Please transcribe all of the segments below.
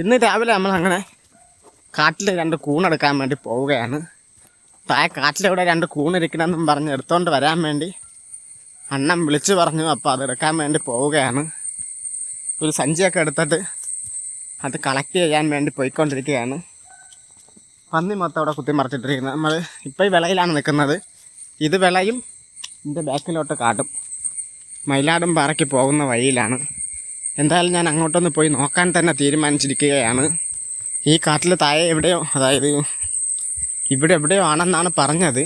ഇന്ന് രാവിലെ നമ്മൾ അങ്ങനെ കാട്ടിൽ രണ്ട് കൂണെടുക്കാൻ വേണ്ടി പോവുകയാണ്. താഴെ കാട്ടിലെവിടെ രണ്ട് കൂണിരിക്കണമെന്നും പറഞ്ഞ് എടുത്തോണ്ട് വരാൻ വേണ്ടി അണ്ണൻ വിളിച്ചു പറഞ്ഞു അപ്പോൾ അതെടുക്കാൻ വേണ്ടി പോവുകയാണ്. ഒരു സഞ്ചിയൊക്കെ എടുത്തിട്ട് അത് കളക്ട് ചെയ്യാൻ വേണ്ടി പോയിക്കൊണ്ടിരിക്കുകയാണ്. പന്നി മൊത്തം അവിടെ കുത്തിമറിച്ചിട്ടിരിക്കുന്നത് നമ്മൾ ഇപ്പോൾ ഈ വിളയിലാണ് നിൽക്കുന്നത്. ഇത് വിളയും ഇതിന്റെ ബാക്കിലോട്ട് കാട്ടും മയിലാടും പാറയ്ക്ക് പോകുന്ന വഴിയിലാണ്. എന്തായാലും ഞാൻ അങ്ങോട്ടൊന്ന് പോയി നോക്കാൻ തന്നെ തീരുമാനിച്ചിരിക്കുകയാണ്. ഈ കാട്ടിൽ താഴെ എവിടെയോ അതായത് ഇവിടെ എവിടെയോ ആണെന്നാണ് പറഞ്ഞത്.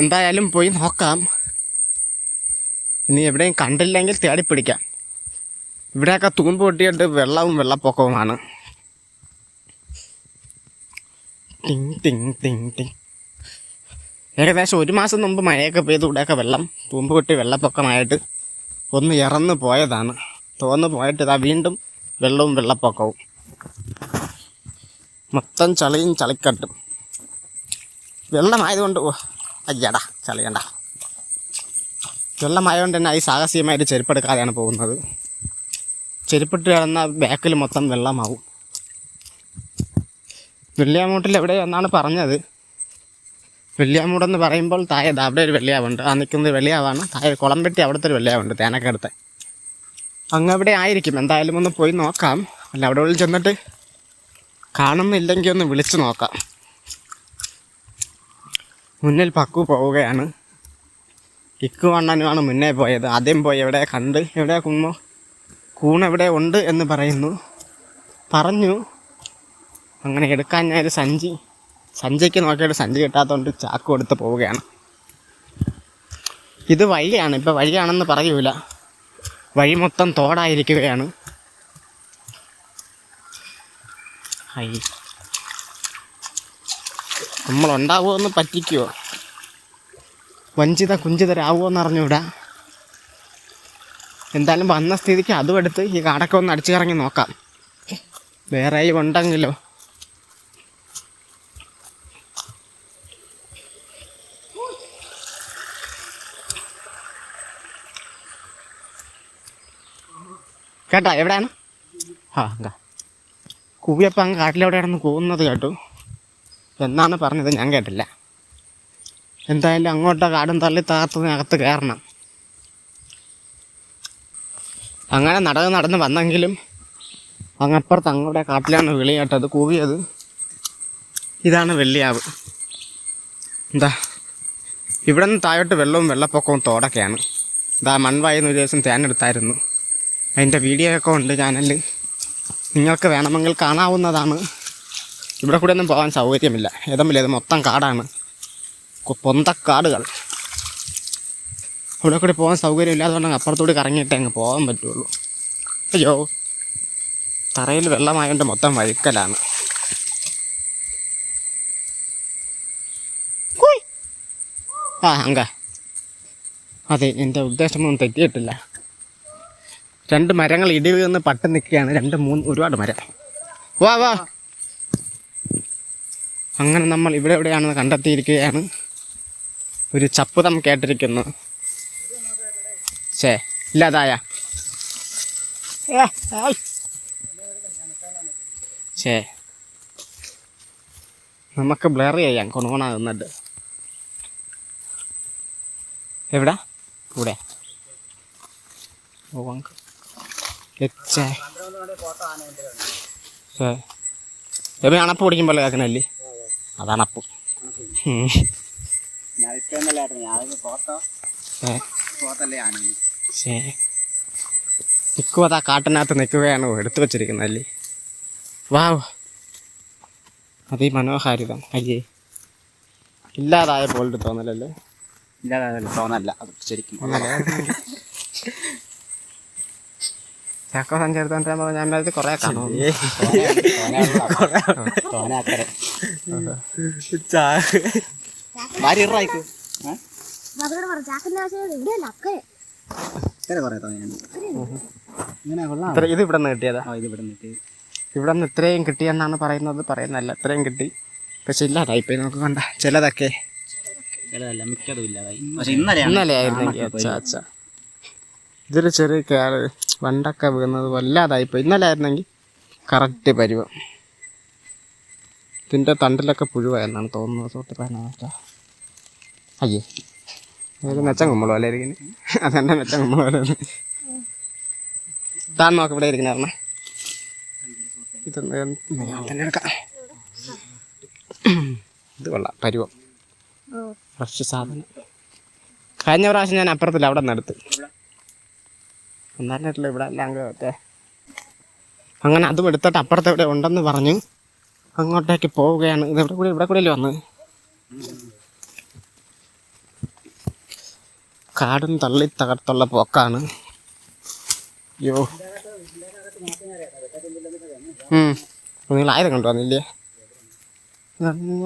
എന്തായാലും പോയി നോക്കാം. ഇനി എവിടെയും കണ്ടില്ലെങ്കിൽ തേടിപ്പിടിക്കാം. ഇവിടെയൊക്കെ തൂമ്പ് പൊട്ടിയിട്ട് വെള്ളവും വെള്ളപ്പൊക്കവുമാണ്. ടിങ് ടിങ് ടിങ് ടിങ്. ഏകദേശം ഒരു മാസം മുമ്പ് മഴയൊക്കെ പെയ്ത് ഇവിടെയൊക്കെ വെള്ളം തൂമ്പ് പൊട്ടി വെള്ളപ്പൊക്കമായിട്ട് ഒന്ന് ഇറന്ന് പോയതാണ്. തോന്നു പോയിട്ട് ഇതാ വീണ്ടും വെള്ളവും വെള്ളപ്പൊക്കവും. മൊത്തം ചളിയും ചളിക്കട്ടും. വെള്ളമായതുകൊണ്ട് അയ്യടാ ചളിയണ്ട. വെള്ളമായതുകൊണ്ട് തന്നെ ഈ സാഹസികമായിട്ട് ചെരുപ്പെടുക്കാതെയാണ് പോകുന്നത്. ചെരുപ്പിട്ട് കിടന്ന ബാക്കിൽ മൊത്തം വെള്ളമാവും. വെള്ളിയാമൂട്ടിൽ എവിടെ എന്നാണ് പറഞ്ഞത്. വെള്ളിയാമൂടെന്ന് പറയുമ്പോൾ താഴെ അവിടെ ഒരു വെള്ളിയാവുണ്ട്. ആ നിൽക്കുന്നത് വെള്ളിയാവാണ്. താഴെ കുളംപെട്ടി അവിടുത്തെ ഒരു വെള്ളിയാവുണ്ട് തേനക്കടുത്ത് അങ്ങ് അവിടെ ആയിരിക്കും. എന്തായാലും ഒന്ന് പോയി നോക്കാം. അല്ല അവിടെ ഉള്ളിൽ ചെന്നിട്ട് കാണുന്നില്ലെങ്കിൽ ഒന്ന് വിളിച്ചു നോക്കാം. മുന്നിൽ പക്കു പോവുകയാണ്. ഇക്കു വണ്ണനുമാണ് മുന്നേ പോയത്. ആദ്യം പോയി എവിടെ കണ്ട് എവിടെ കുമ്മോ കൂണെവിടെ ഉണ്ട് എന്ന് പറയുന്നു. പറഞ്ഞു. അങ്ങനെ എടുക്കാൻ ഞാനൊരു സഞ്ചി സഞ്ചിക്ക് നോക്കിയിട്ട് സഞ്ചി കിട്ടാത്തതുകൊണ്ട് ചാക്ക് കൊടുത്ത് പോവുകയാണ്. ഇത് വഴിയാണ്. ഇപ്പോൾ വഴിയാണെന്ന് പറയൂല. വഴി മൊത്തം തോടായിരിക്കുകയാണ്. ഹൈ നമ്മളുണ്ടാവുമോ എന്ന് പറ്റിക്കുമോ വഞ്ചിത കുഞ്ചിതരാവുമോ എന്ന് അറിഞ്ഞൂടാ എന്തായാലും വന്ന സ്ഥിതിക്ക് അതും എടുത്ത് ഈ കാടൊക്കെ ഒന്ന് അടിച്ചു കറങ്ങി നോക്കാം. വേറെ ഉണ്ടെങ്കിലോ? കേട്ടാ എവിടെയാണ്? ആ അങ്ക കൂവിയപ്പം അങ്ങ് കാട്ടിലെവിടെയാണെന്ന് കൂവുന്നത് കേട്ടു. എന്നാണ് പറഞ്ഞത് ഞാൻ കേട്ടില്ല. എന്തായാലും അങ്ങോട്ട് കാടും തള്ളി താത്തതിനകത്ത് കയറണം. അങ്ങനെ നടന്ന് നടന്ന് വന്നെങ്കിലും അങ്ങപ്പുറത്ത് അങ്ങോട്ട് കാട്ടിലാണ് വിളി കേട്ടത് കൂവിയത്. ഇതാണ് വെള്ളിയാവ്. എന്താ ഇവിടെ നിന്ന് താഴോട്ട് വെള്ളവും വെള്ളപ്പൊക്കവും തോടൊക്കെയാണ്. ഇതാ മൺവായെന്ന് ഒരു ദിവസം തേനെടുത്തായിരുന്നു. അതിന്റെ വീഡിയോ ഒക്കെ ഉണ്ട് ചാനലിൽ. നിങ്ങൾക്ക് വേണമെങ്കിൽ കാണാവുന്നതാണ്. ഇവിടെ കൂടെ ഒന്നും പോകാൻ സൗകര്യമില്ല. ഏതെങ്കിലും ഇത് മൊത്തം കാടാണ്. പൊന്തക്കാടുകൾ. ഇവിടെ കൂടി പോകാൻ സൗകര്യമില്ലാത്തതുകൊണ്ട് അപ്പുറത്തൂടി കറങ്ങിയിട്ടേ അങ്ങ് പോകാൻ പറ്റുള്ളൂ. അയ്യോ. തറയിൽ വെള്ളമായതുകൊണ്ട് മൊത്തം വഴുക്കലാണ്. ആ അങ്ക അതെ എന്റെ ഉദ്ദേശമൊന്നും തെറ്റിയിട്ടില്ല. രണ്ട് മരങ്ങൾ ഇടിവ് നിന്ന് പട്ട് നിൽക്കുകയാണ്. രണ്ട് മൂന്ന് ഒരുപാട് മരം. വാ വാ. അങ്ങനെ നമ്മൾ ഇവിടെ എവിടെയാണെന്ന് കണ്ടെത്തിയിരിക്കുകയാണ്. ഒരു ചപ്പുതം കേട്ടിരിക്കുന്നു. ശേ ഇല്ലാതായ. ശേ നമുക്ക് ബ്ലർ ചെയ്യാം. കൊണോണ നിന്നിട്ട്. എവിടാ? കൂടെ ഓ അങ്ക് എബി അണപ്പ് പിടിക്കുമ്പോൾ കേൾക്കണല്ലേ. ഏ. ശേ. നിൽക്കുക അതാ കാട്ടിനകത്ത് നിൽക്കുകയാണ് എടുത്തു വച്ചിരിക്കുന്നത് അല്ലേ? വാവ്. അതിമനോഹാരിതം അയ്യേ. ഇല്ലാതായ പോലെ തോന്നലല്ലേ? ഇല്ലാതായ തോന്നല്ല. അത് ശരിക്കും ചാക്കോ സഞ്ചരിത്തോണ്ടിരുമ്പോ ഞാൻ അത് കൊറേ കാണും തോനാക്കരെ ഭാര്യ ഇറായിക്കോ മകളോട് പറഞ്ഞു ചാക്കിന്റെ ആവശ്യം ഇവിടെയല്ല അക്കരെ ഇത്ര കുറേ ഞാൻ. ഇങ്ങനെ കൊള്ളാം. ഇത്ര ഇത് ഇവിടെ നിന്ന് കിട്ടിയതാ. ആ ഇത് ഇവിടെ നിന്ന് ഇത്രയും കിട്ടിയെന്നാണ് പറയുന്നത്. പറയുന്നല്ല ഇത്രയും കിട്ടി. പക്ഷെ ഇല്ലാതായിപ്പോയി നമുക്ക് കണ്ട ചിലതൊക്കെ. ചിലതല്ല മിക്കതും ഇല്ലാതായി. ഇന്നലെ ഇന്നലെ ആയിരുന്നെങ്കിൽ അച്ഛാ അച്ഛാ. ഇതൊരു ചെറിയ കേര വണ്ടൊക്കെ വീണത് വല്ലാതായിപ്പോയി. ഇന്നലെ ആയിരുന്നെങ്കിൽ കറക്റ്റ് പരുവം. ഇതിന്റെ തണ്ടിലൊക്കെ പുഴുവായെന്നാണ് തോന്നുന്നത് സുഹൃത്തുക്കളെ അയ്യേ. ഒരു മെച്ചം കുമ്പളോ അല്ലേ ഇരിക്കുന്നത് അതെന്റെ മെച്ചം കുമ്പളോ അല്ലേ താൻ നോക്ക് ഇവിടെ ഇരിക്കണേ ഇത് തന്നെ എടുക്കാം. ഇത് കൊള്ളാം. പരുവം. ഫ്രഷ് സാധനം. കഴിഞ്ഞ പ്രാവശ്യം ഞാൻ അപ്പുറത്തില്ല അവിടെ നിന്ന് എടുത്ത് എന്നാലും ഇവിടെ എല്ലാം കേട്ടെ. അങ്ങനെ അതും എടുത്തിട്ട് അപ്പുറത്ത് എവിടെ ഉണ്ടെന്ന് പറഞ്ഞു അങ്ങോട്ടേക്ക് പോവുകയാണ്. ഇത് ഇവിടെ കൂടി ഇവിടെ കൂടി വന്ന്? കാടും തള്ളി തകർത്തുള്ള പോക്കാണ്. അയ്യോ. നിങ്ങൾ ആയുധം കൊണ്ടുവന്നില്ലേ?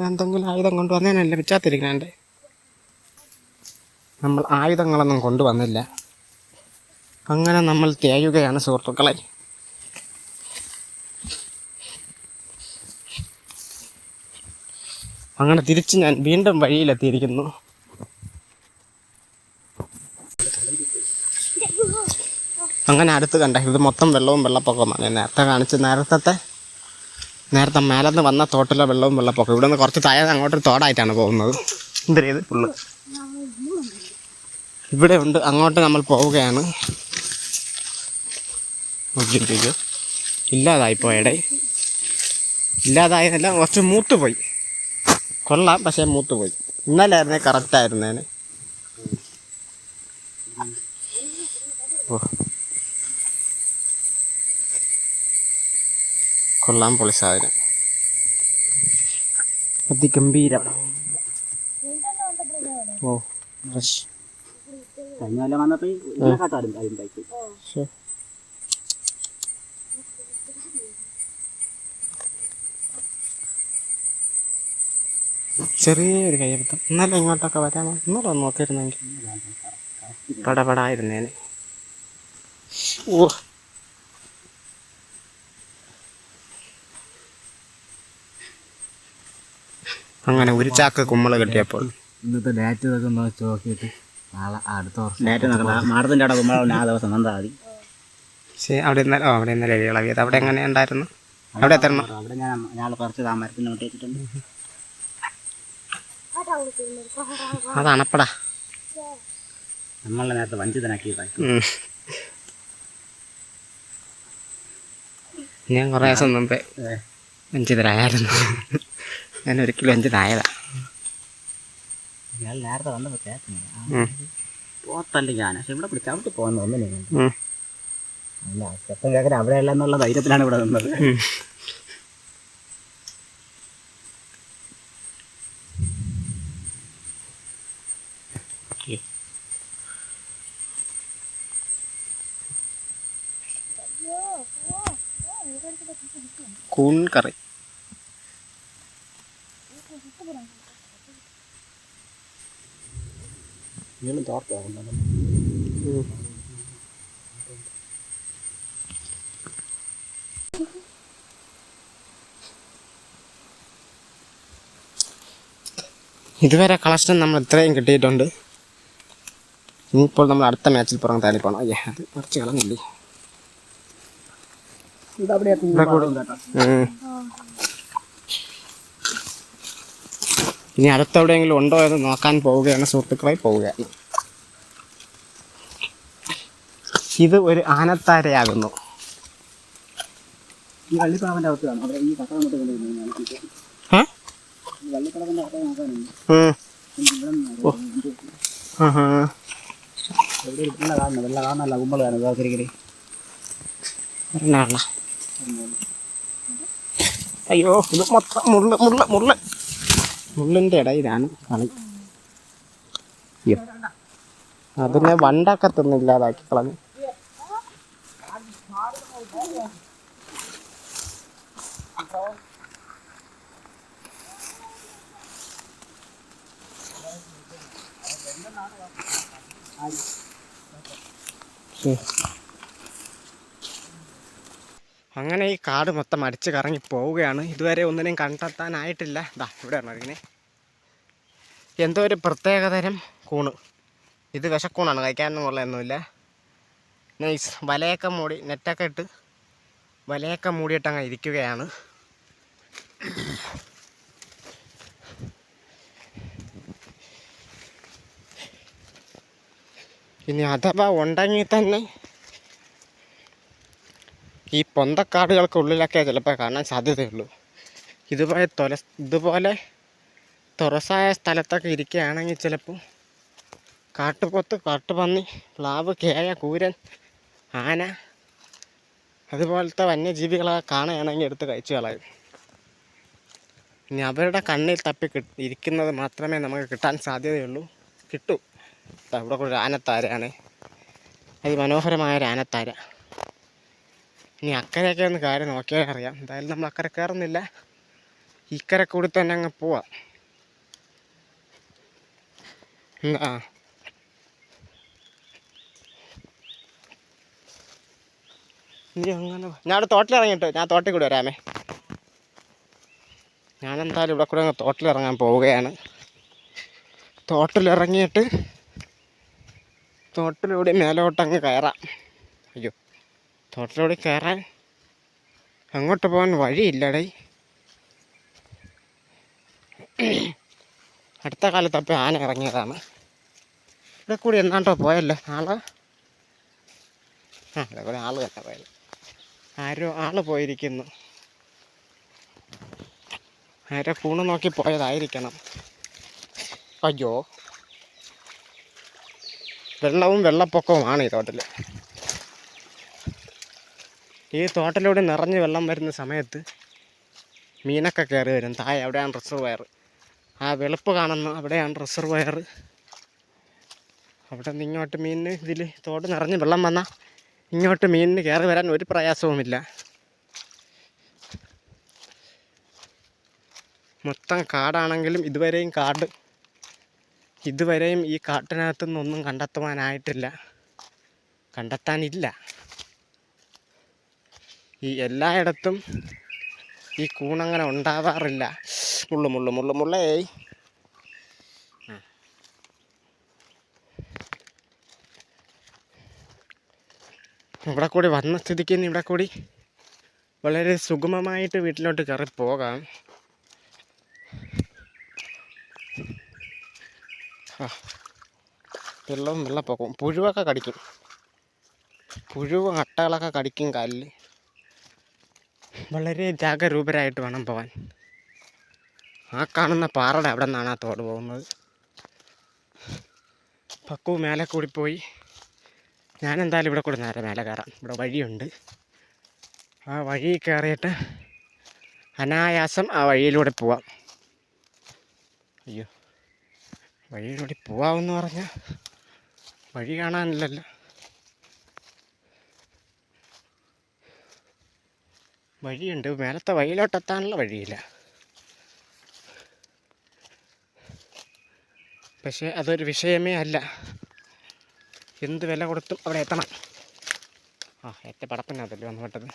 എന്തെങ്കിലും ആയുധം കൊണ്ടുവന്നേനല്ലേ? പിച്ചാത്തിരിക്കണേ നമ്മൾ ആയുധങ്ങളൊന്നും കൊണ്ടുവന്നില്ല. അങ്ങനെ നമ്മൾ തേയുകയാണ് സുഹൃത്തുക്കളെ. അങ്ങനെ തിരിച്ച് ഞാൻ വീണ്ടും വഴിയിലെത്തിയിരിക്കുന്നു. അങ്ങനെ അടുത്ത് കണ്ട ഇത് മൊത്തം വെള്ളവും വെള്ളപ്പൊക്കമാണ് ഞാൻ നേരത്തെ കാണിച്ച് നേരത്തെ നേരത്തെ മേലെന്ന് വന്ന തോട്ടിലെ വെള്ളവും വെള്ളപ്പൊക്കം ഇവിടെ നിന്ന് കുറച്ച് താഴെ അങ്ങോട്ടൊരു തോടായിട്ടാണ് പോകുന്നത്. എന്തിനേത് ഫുള്ള് ഇവിടെ ഉണ്ട്. അങ്ങോട്ട് നമ്മൾ പോവുകയാണ്. നോക്കിയിരിക്കുക ഇല്ലാതായിപ്പോയടെ ഇല്ലാതായതല്ല കുറച്ച് മൂത്ത് പോയി കൊള്ളാം പക്ഷേ മൂത്ത് പോയി ഇന്നലായിരുന്നേ കറക്റ്റായിരുന്നേനെ കൊള്ളാം പൊളി സാധനം. അതിഗംഭീരം ഓ ഫ്രഷ് കഴിഞ്ഞ കൊല്ലം വന്നപ്പോ ഈ ഇതിനെക്കാട്ടും ആദ്യം കഴിച്ചു ശ്ശെ. ചെറിയൊരു കയ്യെടുത്തം. ഇന്നലെ ഇങ്ങോട്ടൊക്കെ വരാമോ ഇന്നലെ ഒന്ന് നോക്കിയിരുന്നെങ്കിൽ പടപടായിരുന്നേന്. ഓ അങ്ങനെ ഒരു ചാക്ക് കുമ്മൾ കിട്ടിയപ്പോൾ. ഇന്നത്തെ ഡേറ്റ് ഇതൊക്കെ വെച്ച് നോക്കിയിട്ട് നാളെ അടുത്ത വർഷം. ഡേറ്റ് മാടത്തിന്റെ അവിടെ കുമ്മള ആ ദിവസം നന്ദാ മതി. ശരി അവിടെ ഇന്നലെ ഓ അവിടെ ഇന്നലെ ഇളവിയത് അവിടെ എങ്ങനെ ഉണ്ടായിരുന്നു? അവിടെ എത്ര അവിടെ ഞാൻ ഞാൻ കുറച്ച് താമരത്തിന് നോട്ടി വെച്ചിട്ടുണ്ട് അത് അണപ്പടാ നമ്മളെ നേരത്തെ വഞ്ചിതനാക്കിയതായി ഞാൻ കുറേ ദിവസം മുമ്പേ വഞ്ചിതരായിരുന്നു ഞാൻ ഒരിക്കലും വഞ്ചിതായതാ ഞാൻ നേരത്തെ വന്നപ്പോൾ കേട്ടു. പോത്തല്ല ഞാൻ. പക്ഷെ ഇവിടെ പിടിച്ച് അവിടെ പോകുന്ന ഒന്നിനെ. അല്ല ചെപ്പം കേൾക്കാൻ അവിടെയല്ല എന്നുള്ള ധൈര്യത്തിലാണ് ഇവിടെ നിന്നത്. കൂൺ കറി വീണ്ടും തോർത്താകുന്നത് ഇതുവരെ കളക്ഷൻ നമ്മൾ ഇത്രയും കിട്ടിയിട്ടുണ്ട്. ഇനിയിപ്പോൾ നമ്മൾ അടുത്ത മാച്ചിൽ പുറം താലി പോകണം അയ്യേ അത് കുറച്ച് കളഞ്ഞില്ലേ? ഇതവിടെ ഇനി അടുത്തെവിടെയെങ്കിലും ഉണ്ടോ എന്ന് നോക്കാൻ പോവുകയാണ് സുഹൃത്തുക്കളെ പോവുകയാണ് ഇത് ഒരു ആനത്താരയാകുന്നു. വള്ളിപ്പളവന്റെ അവസ്ഥയാണ് അവിടെ ഈ കട്ട കൊണ്ട് കൊണ്ടുവരുന്നത് വള്ളിപ്പളവന്റെ അവസ്ഥ നോക്കാനുണ്ട് വെള്ള കാണുന്നത്. വെള്ള കാണാനല്ല കുമ്പള കാണുന്നത്. ശരിക്കരി ഒരെണ്ണം വെള്ളം. അയ്യോ ഇത് മൊത്തം മുള്ള മുള്ള മുള്ള മുള്ളിന്റെ ഇടയിലാണ് കളി. അതിനെ വണ്ടൊക്കെ തിന്നില്ലാതാക്കി കളഞ്ഞു ശരി. അങ്ങനെ ഈ കാട് മൊത്തം അടിച്ച് കറങ്ങി പോവുകയാണ്. ഇതുവരെ ഒന്നിനെയും കണ്ടെത്താനായിട്ടില്ല. ഇതാ ഇവിടെ ഇങ്ങനെ എന്തോ ഒരു പ്രത്യേകതരം കൂണ്. ഇത് വിശക്കൂണാണ് കഴിക്കാനൊന്നും ഉള്ളതൊന്നുമില്ല. നൈസ്. വലയൊക്കെ മൂടി നെറ്റൊക്കെ ഇട്ട് വലയൊക്കെ മൂടിയിട്ട് അങ്ങ് ഇരിക്കുകയാണ്. ഇനി അഥവാ ഉണ്ടെങ്കിൽ തന്നെ ഈ പൊന്തക്കാടുകൾക്കുള്ളിലൊക്കെ ചിലപ്പോൾ കാണാൻ സാധ്യതയുള്ളൂ. ഇതുപോലെ തൊല ഇതുപോലെ തുറസായ സ്ഥലത്തൊക്കെ ഇരിക്കുകയാണെങ്കിൽ ചിലപ്പോൾ കാട്ടുപോത്ത് കാട്ടുപന്നി പ്ലാവ് കേയ കൂരൻ ആന അതുപോലത്തെ വന്യജീവികളൊക്കെ കാണുകയാണെങ്കിൽ എടുത്ത് കഴിച്ചു കളയും. ഇനി അവരുടെ കണ്ണിൽ തപ്പി ഇരിക്കുന്നത് മാത്രമേ നമുക്ക് കിട്ടാൻ സാധ്യതയുള്ളൂ. കിട്ടൂ. ഇവിടെ കൂടെ ഒരു ആനത്താരയാണ്. അതിമനോഹരമായ ഒരു ആനത്താര. ഇനി അക്കരയൊക്കെ ഒന്ന് കാര്യം നോക്കിയാൽ അറിയാം. എന്തായാലും നമ്മൾ അക്കരെ കയറുന്നില്ല. ഇക്കരെ കൂടി തന്നെ അങ്ങ് പോവാം. എന്താ നീ അങ്ങനെ ഞാൻ അവിടെ തോട്ടിലിറങ്ങിട്ടോ ഞാൻ തോട്ടിൽ കൂടി വരാമേ. ഞാൻ എന്തായാലും ഇവിടെ കൂടെ അങ്ങ് തോട്ടിലിറങ്ങാൻ പോവുകയാണ്. തോട്ടിലിറങ്ങിയിട്ട് തോട്ടിലൂടെ മേലോട്ടങ്ങ് കയറാം. തോട്ടിലൂടെ കയറാൻ അങ്ങോട്ട് പോകാൻ വഴിയില്ലടേ. അടുത്ത കാലത്ത് അപ്പോൾ ആന ഇറങ്ങിയതാണ്. ഇവിടെ കൂടി എന്നാണ്ടോ പോയല്ലോ ആൾ. ആ ഇവിടെ കൂടി ആൾ തന്നെ പോയത് ആരോ ആൾ പോയിരിക്കുന്നു. ആരോ കൂണ് നോക്കി പോയതായിരിക്കണം. അയ്യോ. വെള്ളവും വെള്ളപ്പൊക്കവുമാണ് ഈ തോട്ടിൽ ഈ തോട്ടിലൂടെ നിറഞ്ഞ് വെള്ളം വരുന്ന സമയത്ത് മീനൊക്കെ കയറി വരും. താഴെ അവിടെയാണ് റിസർവയർ ആ വെളുപ്പ് കാണുന്ന അവിടെയാണ് റിസർവയർ അവിടെ നിന്ന് ഇങ്ങോട്ട് മീനിന് ഇതിൽ തോട് നിറഞ്ഞ് വെള്ളം വന്നാൽ ഇങ്ങോട്ട് മീനിന് കയറി വരാൻ ഒരു പ്രയാസവുമില്ല. മൊത്തം കാടാണെങ്കിലും ഇതുവരെയും കാട് ഇതുവരെയും ഈ കാട്ടിനകത്തുനിന്നൊന്നും കണ്ടെത്തുവാനായിട്ടില്ല. കണ്ടെത്താനില്ല. ഈ എല്ലായിടത്തും ഈ കൂണങ്ങനെ ഉണ്ടാവാറില്ല. മുള്ളു മുള്ളു മുള്ളു മുള്ളേ. ഇവിടെ കൂടി വന്ന സ്ഥിതിക്ക് ഇവിടെ കൂടി വളരെ സുഗമമായിട്ട് വീട്ടിലോട്ട് കയറി പോകാം. വെള്ളവും വെള്ളപ്പൊക്കവും. പുഴുവൊക്കെ കടിക്കും. പുഴുവും അട്ടകളൊക്കെ കടിക്കും കാലിൽ വളരെ ജാഗരൂപരായിട്ട് വേണം പോവാൻ. ആ കാണുന്ന പാറയുടെ അവിടെ നിന്നാണ് ആ തോട് പോകുന്നത്. പക്കു മേലെ കൂടി പോയി ഞാൻ എന്തായാലും ഇവിടെ കൂടി നേരെ മേലെ കയറാം. ഇവിടെ വഴിയുണ്ട്. ആ വഴി കയറിയിട്ട് അനായാസം ആ വഴിയിലൂടെ പോവാം. അയ്യോ വഴിയിലൂടെ പോവാമെന്ന് പറഞ്ഞാൽ വഴി കാണാനില്ലല്ലോ. വഴിയുണ്ട്. മേലത്തെ വഴിയിലോട്ടെത്താനുള്ള വഴിയില്ല. പക്ഷേ അതൊരു വിഷയമേ അല്ല. എന്ത് വില കൊടുത്തും അവിടെ എത്തണം. ആ ഏറ്റ പടപ്പിനകത്തല്ലേ വന്നു പെട്ടത്?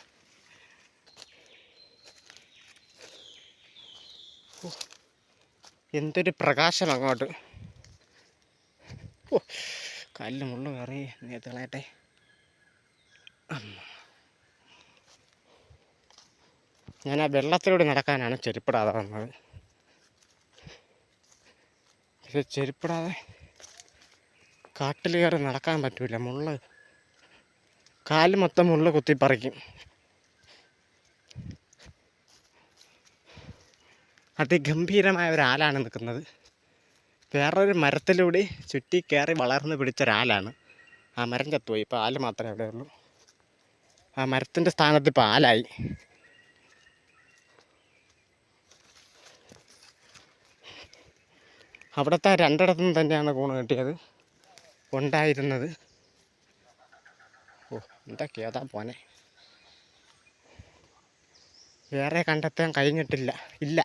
എന്തൊരു പ്രകാശം അങ്ങോട്ട്. ഓ കല്ല് മുള്ളു കയറി നീ തിളയട്ടെ. ഞാൻ ആ വെള്ളത്തിലൂടെ നടക്കാനാണ് ചെരുപ്പിടാതെ വന്നത്. പക്ഷെ ചെരുപ്പിടാതെ കാട്ടിൽ കയറി നടക്കാൻ പറ്റൂല. മുള്ള് കാൽ മൊത്തം മുള്ള് കുത്തിപ്പറിക്കും അതിഗംഭീരമായ ഒരാലാണ് നിൽക്കുന്നത്. വേറൊരു മരത്തിലൂടെ ചുറ്റി കയറി വളർന്ന് പിടിച്ച ഒരാളാണ് ആ മരം ചത്തുപോയി. ഇപ്പോൾ ആൽ മാത്രമേ അവിടെ ഉള്ളൂ ആ മരത്തിന്റെ സ്ഥാനത്ത് ഇപ്പോൾ ആലായി. അവിടുത്തെ രണ്ടിടത്തും തന്നെയാണ് കൂണ് കിട്ടിയത്. ഉണ്ടായിരുന്നത്. ഓ എന്തൊക്കെയാ അതാ പോനെ വേറെ കണ്ടെത്താൻ കഴിഞ്ഞിട്ടില്ല. ഇല്ല.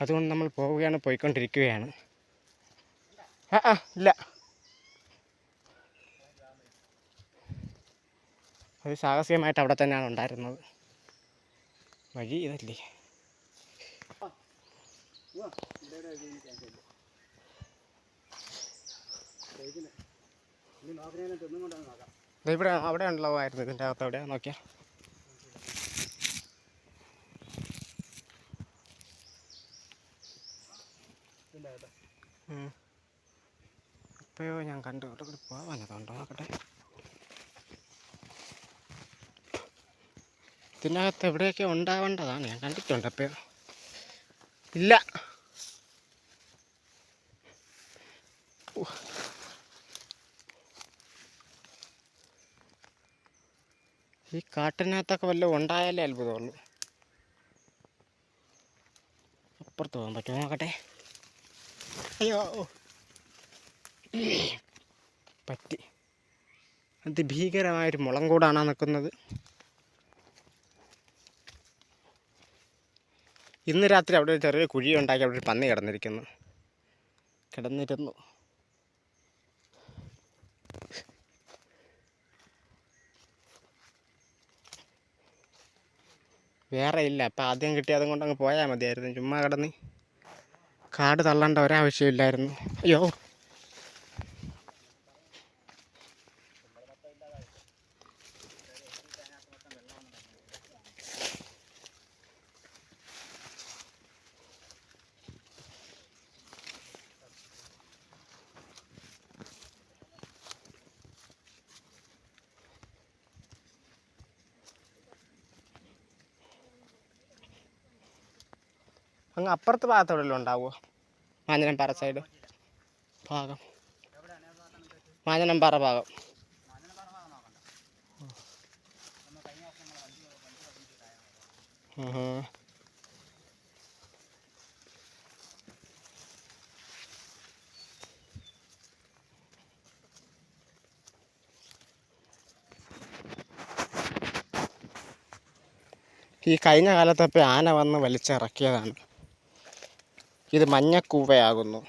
അതുകൊണ്ട് നമ്മൾ പോവുകയാണ് പോയിക്കൊണ്ടിരിക്കുകയാണ്. ആ ആ ഇല്ല. അത് സാഹസികമായിട്ട് അവിടെ തന്നെയാണ് ഉണ്ടായിരുന്നത്. വഴി ഇതല്ലേ? ഇവിടെ അവിടെ ഉണ്ടല്ലോ ആയിരുന്നു ഇതിന്റെ അകത്ത് അവിടെ. നോക്കിയാൽ ഇപ്പോഴോ ഞാൻ കണ്ടു. ഇവിടെ കൂടി പോവാൻ അതുകൊണ്ടോ നോക്കട്ടെ. ഇതിനകത്ത് എവിടെയൊക്കെ ഉണ്ടാവേണ്ടതാണ്? ഞാൻ കണ്ടിട്ടുണ്ട് അപ്പയോ ഇല്ല. ഈ കാട്ടിനകത്തൊക്കെ വല്ലതും ഉണ്ടായാലേ അത്ഭുതമുള്ളൂ. അപ്പുറത്ത് പോകാൻ പറ്റുമോ നോക്കട്ടെ. അയ്യോ പറ്റി. അതിഭീകരമായൊരു മുളം കൂടാണ് നിൽക്കുന്നത് ഇന്ന് രാത്രി അവിടെ ഒരു ചെറിയ കുഴി ഉണ്ടാക്കി അവിടെ ഒരു പന്നി കിടന്നിരിക്കുന്നു. കിടന്നിരുന്നു. വേറെ ഇല്ല. അപ്പം ആദ്യം കിട്ടിയതും കൊണ്ട് അങ്ങ് പോയാൽ മതിയായിരുന്നു. ചുമ്മാ കിടന്ന് കാട് തള്ളേണ്ട ഒരാവശ്യമില്ലായിരുന്നു. അയ്യോ. അങ്ങ് അപ്പുറത്ത് ഭാഗത്ത് എവിടെയെങ്കിലും ഉണ്ടാവുമോ മാഞ്ഞനംപാറ സൈഡ് ഭാഗം. മാഞ്ഞനംപാറ ഭാഗം. ഈ കഴിഞ്ഞ കാലത്തപ്പോൾ ആന വന്ന് വലിച്ചിറക്കിയതാണ്. ഇത് മഞ്ഞക്കൂവയാകുന്നു.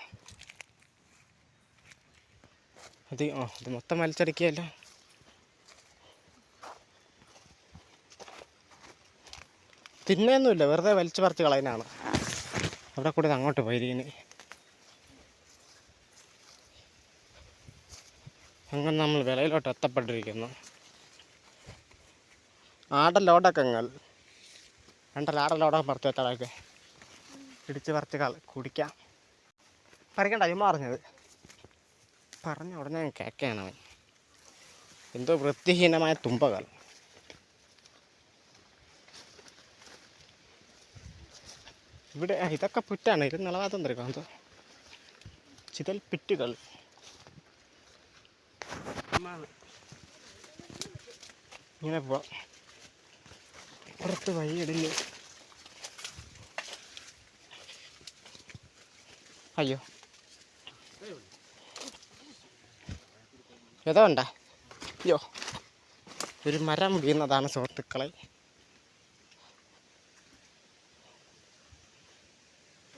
അത് ആ ഇത് മൊത്തം വലിച്ചടക്കിയല്ല തിന്നൊന്നുമില്ല വെറുതെ വലിച്ചു പറിച്ച് കളയാനാണ് അവിടെ കൂടെ അങ്ങോട്ട് പോയിരിക്കുന്നത് അങ്ങനെ നമ്മൾ വിളയിലോട്ട് എത്തപ്പെട്ടിരിക്കുന്നു. ആടലോടക്കങ്ങൾ രണ്ടല്ല ആടലോടകം പറിച്ചു വെച്ചാളൊക്കെ ഇടിച്ച് പറിച്ച് കുടിക്കാം. പറിക്കണ്ട അയ്യമ്മ പറഞ്ഞത്. പറഞ്ഞ ഉടനെ കേക്കയാണ് അവൻ. എന്തോ വൃത്തിഹീനമായ തുമ്പകൾ. ഇവിടെ ഇതൊക്കെ പുറ്റാണ്. ഇത് നിലവാതം തിരക്കാം എന്തോ ചിതൽ പിറ്റുകൾ. ഇങ്ങനെ പോവാം. പുറത്ത് വഴിയിടില്ല അയ്യോ. ഏതോ അയ്യോ. ഒരു മരം വീണതാണ് സുഹൃത്തുക്കളെ.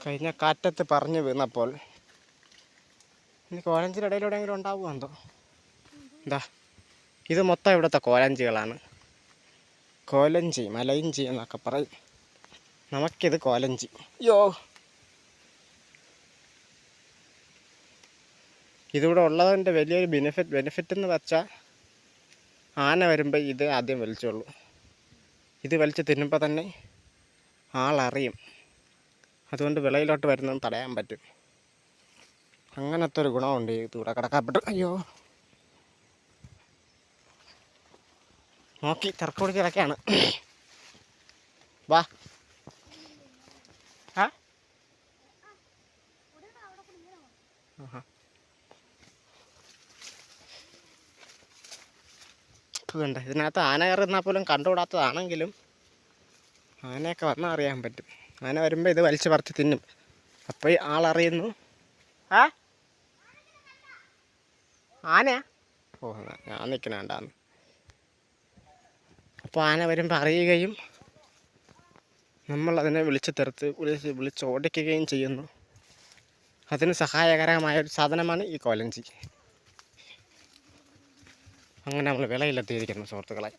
കഴിഞ്ഞ കാറ്റത്ത് പറഞ്ഞു വീണപ്പോൾ ഇനി കോലഞ്ചിന്റെ ഇടയിലൂടെ എങ്കിലും ഉണ്ടാവുമോ എന്തോ? എന്താ ഇത് മൊത്തം ഇവിടുത്തെ കോലഞ്ചികളാണ്. കോലഞ്ചി മലയിഞ്ചി എന്നൊക്കെ പറയും. നമുക്കിത് കോലഞ്ചി. അയ്യോ. ഇതിവിടെ ഉള്ളതിന്റെ വലിയൊരു ബെനിഫിറ്റ് ബെനിഫിറ്റ് എന്ന് വെച്ചാൽ ആന വരുമ്പോൾ ഇത് ആദ്യം വലിച്ചുള്ളൂ ഇത് വലിച്ച് തിന്നുമ്പോൾ തന്നെ ആളറിയും. അതുകൊണ്ട് വിളയിലോട്ട് വരുന്നത് തടയാൻ പറ്റും. അങ്ങനത്തെ ഒരു ഗുണമുണ്ട് ഇതിവിടെ കിടക്കപ്പെട്ടു. അയ്യോ. നോക്കി തിരക്കുപിടി കിടക്കുകയാണ് വാ. ആ? ആഹാ. ഇതുണ്ട് ഇതിനകത്ത് ആന കയറുന്നാൽ പോലും കണ്ടുകൂടാത്തതാണെങ്കിലും ആനയൊക്കെ വന്നാൽ അറിയാൻ പറ്റും. ആന വരുമ്പോൾ ഇത് വലിച്ചു പറിച്ച് തിന്നും. അപ്പോൾ ആളറിയുന്നു ആ? ആനയാ? ഓ ഞാൻ നിൽക്കണ വേണ്ടാന്ന് അപ്പോൾ ആന വരുമ്പോൾ അറിയുകയും നമ്മൾ അതിനെ വിളിച്ച് തെറുത്ത് വിളിച്ച് വിളിച്ച് ഓടിക്കുകയും ചെയ്യുന്നു. അതിന് സഹായകരമായ ഒരു സാധനമാണ് ഈ കോലഞ്ചി. അങ്ങനെ നമ്മൾ വിളയിലെത്തിയിരിക്കുന്നു സുഹൃത്തുക്കളെ.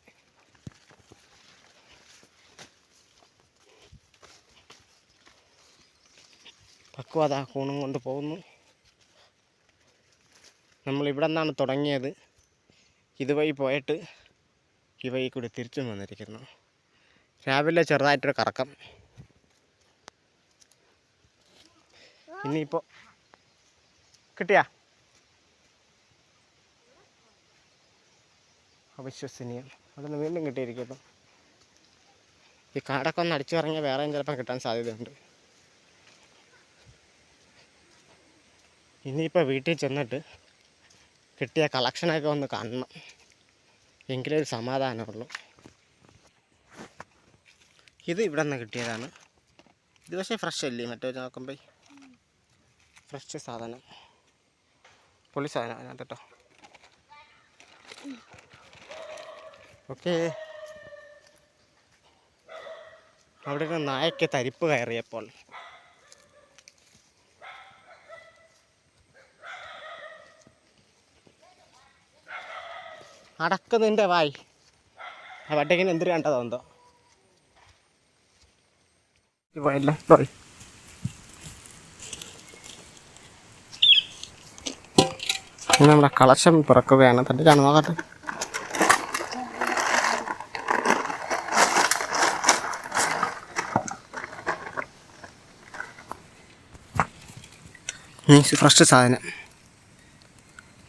പക്വത കൂണും കൊണ്ട് പോകുന്നു. നമ്മൾ ഇവിടെ നിന്നാണ് തുടങ്ങിയത്. ഇതുവഴി പോയിട്ട് ഈ വഴി കൂടി തിരിച്ചും വന്നിരിക്കുന്നു. രാവിലെ ചെറുതായിട്ടൊരു കറക്കം. ഇനിയിപ്പോൾ കിട്ടിയാ? അവിശ്വസനീയം. അവിടെ വീണ്ടും കിട്ടിയിരിക്കുന്നു ഈ കാടൊക്കെ ഒന്ന് അടിച്ചു പറഞ്ഞാൽ വേറെയും ചിലപ്പം കിട്ടാൻ സാധ്യതയുണ്ട്. ഇനിയിപ്പോൾ വീട്ടിൽ ചെന്നിട്ട് കിട്ടിയ കളക്ഷനൊക്കെ ഒന്ന് കാണണം. എങ്കിലേ ഒരു സമാധാനമുള്ളൂ. ഇത് ഇവിടെ നിന്ന് കിട്ടിയതാണ്. ഇത് പക്ഷേ ഫ്രഷ് അല്ലേ? മറ്റേ നോക്കുമ്പോൾ ഫ്രഷ് സാധനം. പൊളി സാധനം അതിനകത്ത് കേട്ടോ. ഓക്കെ. അവിടെ ഒരു നായക്ക് തരിപ്പ് കയറിയപ്പോൾ. അടക്കുന്നതിന്റെ വായി. വട്ടക്കിന് എന്തൊരു കണ്ടതോ എന്തോ? നമ്മുടെ കളക്ഷൻ പിറക്കുകയാണ്. തന്റെ കാണും മീൻസ് ഫ്രഷ് സാധനം.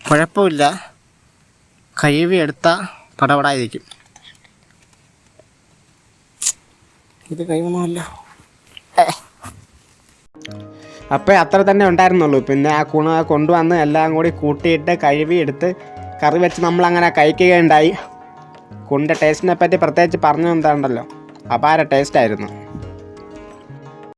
കുഴപ്പമില്ല. കഴുകി എടുത്ത പടപടായിരിക്കും. ഇത് കൈവണമല്ലോ അപ്പോൾ അത്ര തന്നെ ഉണ്ടായിരുന്നുള്ളൂ. പിന്നെ ആ കുണ കൊണ്ടുവന്ന് എല്ലാം കൂടി കൂട്ടിയിട്ട് കഴുകി എടുത്ത് കറി വെച്ച് നമ്മളങ്ങനെ കഴിക്കുകയുണ്ടായി. കുണ്ട ടേസ്റ്റിനെ പറ്റി പ്രത്യേകിച്ച് പറഞ്ഞു എന്താണ്ടല്ലോ? അപാര ടേസ്റ്റായിരുന്നു